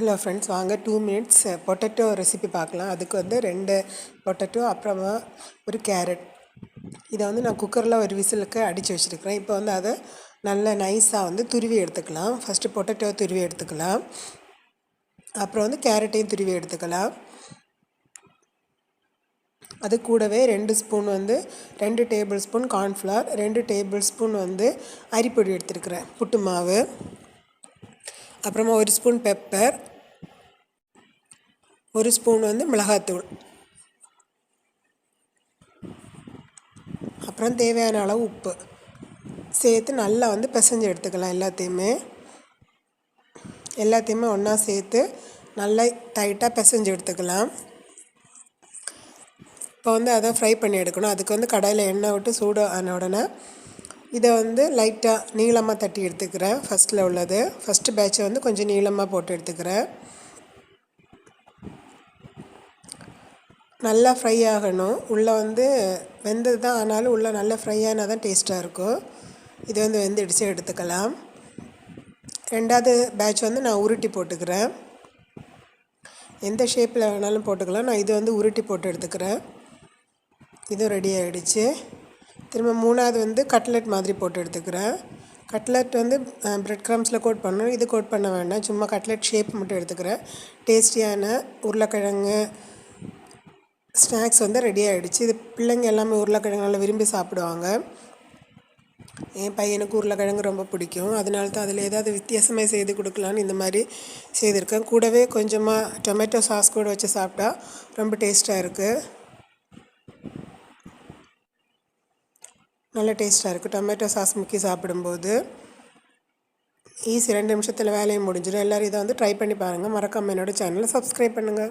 Hello friends வாங்க two minutes potato recipe பார்க்கலாம். அதுக்கு வந்து ரெண்டு பொட்டேட்டோ அப்புறமா ஒரு கேரட் இதை வந்து நான் குக்கரில் ஒரு விசிலுக்கு அடித்து வச்சுருக்கிறேன். இப்போ வந்து அதை நல்ல நைஸாக வந்து துருவி எடுத்துக்கலாம். ஃபஸ்ட்டு பொட்டேட்டோ துருவி எடுத்துக்கலாம். அப்புறம் வந்து கேரட்டையும் துருவி எடுத்துக்கலாம். அது கூடவே ரெண்டு ஸ்பூன் வந்து ரெண்டு டேபிள் ஸ்பூன் கார்ன்ஃப்ளவர் ரெண்டு டேபிள் ஸ்பூன் வந்து அரிப்பொடி எடுத்துருக்குறேன். புட்டு மாவு. அப்புறமா ஒரு ஸ்பூன் பெப்பர் ஒரு ஸ்பூன் வந்து மிளகாத்தூள். அப்புறம் தேவையான அளவு உப்பு. சேர்த்து நல்லா வந்து பிசைஞ்சு எடுத்துக்கலாம் எல்லாத்தையுமே. எல்லாத்தையுமே ஒன்றா சேர்த்து நல்லா டைட்டாக பிசைஞ்சு எடுத்துக்கலாம். இப்போ வந்து அதை ஃப்ரை பண்ணி எடுக்கணும். அதுக்கு வந்து கடையில் எண்ணெய் விட்டு சூடு ஆன உடனே இதை வந்து லைட்டாக நீளமாக தட்டி எடுத்துக்கிறேன். ஃபஸ்ட்டில் உள்ளது. ஃபஸ்ட்டு பேட்சை வந்து கொஞ்சம் நீளமாக போட்டு எடுத்துக்கிறேன். நல்லா ஃப்ரை ஆகணும். உள்ளே வந்து வெந்தது தான் ஆனாலும் உள்ளே நல்லா ஃப்ரை ஆனால் தான் டேஸ்ட்டாக இருக்கும். இது வந்து வெந்துடிச்சு எடுத்துக்கலாம். ரெண்டாவது பேட்ச் வந்து நான் உருட்டி போட்டுக்கிறேன். எந்த ஷேப்பில் வேணாலும் போட்டுக்கலாம். நான் இது வந்து உருட்டி போட்டு எடுத்துக்கிறேன். இதுவும் ரெடி ஆகிடுச்சு திரும்ப மூணாவது வந்து கட்லெட் மாதிரி போட்டு எடுத்துக்கிறேன். கட்லெட் வந்து ப்ரெட் க்ரம்ஸில் கோட் பண்ணணும். இது கோட் பண்ண வேண்டாம். சும்மா கட்லெட் ஷேப் மட்டும் எடுத்துக்கிறேன். டேஸ்டியான உருளைக்கிழங்கு ஸ்நாக்ஸ் வந்து ரெடி ஆகிடுச்சு இது பிள்ளைங்க எல்லாமே உருளைக்கிழங்கு நல்லா விரும்பி சாப்பிடுவாங்க. என் பையனுக்கு உருளைக்கிழங்கு ரொம்ப பிடிக்கும். அதனால தான் அதில் ஏதாவது வித்தியாசமாக செய்து கொடுக்கலான்னு இந்த மாதிரி செய்திருக்கேன். கூடவே கொஞ்சமாக டொமேட்டோ சாஸ் கூட வச்சு சாப்பிட்டா ரொம்ப டேஸ்ட்டாக இருக்குது நல்ல டேஸ்ட்டாக இருக்குது டொமேட்டோ சாஸ் முக்கி சாப்பிடும்போது ஈஸி ரெண்டு நிமிஷத்தில் வேலையை முடிஞ்சிடும். எல்லோரும் இதை வந்து ட்ரை பண்ணி பாருங்கள் மறக்காமல் என்னோடய சேனலை சப்ஸ்கிரைப் பண்ணுங்கள்